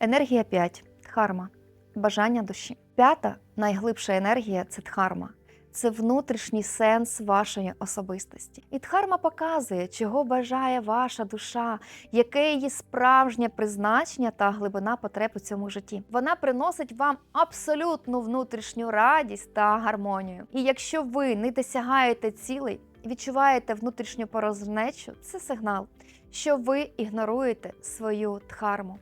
Енергія 5. Дхарма. Бажання душі. П'ята найглибша енергія це дхарма. Це внутрішній сенс вашої особистості. І дхарма показує, чого бажає ваша душа, яке її справжнє призначення та глибина потреб у цьому житті. Вона приносить вам абсолютну внутрішню радість та гармонію. І якщо ви не досягаєте цілей, відчуваєте внутрішню порожнечу, це сигнал, що ви ігноруєте свою дхарму.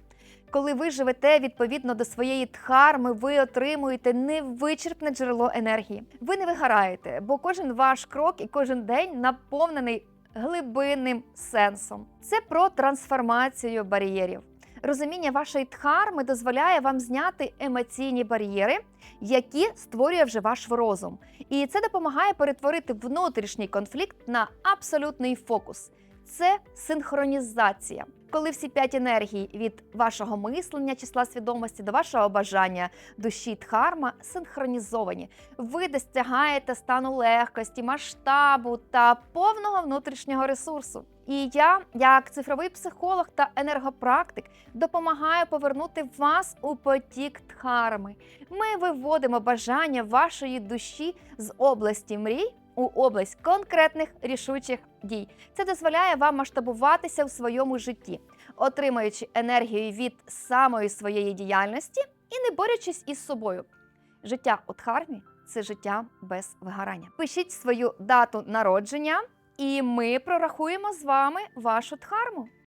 Коли ви живете відповідно до своєї дхарми, ви отримуєте невичерпне джерело енергії. Ви не вигораєте, бо кожен ваш крок і кожен день наповнений глибинним сенсом. Це про трансформацію бар'єрів. Розуміння вашої дхарми дозволяє вам зняти емоційні бар'єри, які створює вже ваш розум. І це допомагає перетворити внутрішній конфлікт на абсолютний фокус. Це синхронізація. Коли всі п'ять енергій від вашого мислення, числа свідомості до вашого бажання душі дхарма синхронізовані, ви досягаєте стану легкості, масштабу та повного внутрішнього ресурсу. І я, як цифровий психолог та енергопрактик, допомагаю повернути вас у потік дхарми. Ми виводимо бажання вашої душі з області мрій у область конкретних рішучих дій. Це дозволяє вам масштабуватися в своєму житті, отримуючи енергію від самої своєї діяльності і не борючись із собою. Життя у дхармі це життя без вигорання. Пишіть свою дату народження, і ми прорахуємо з вами вашу дхарму.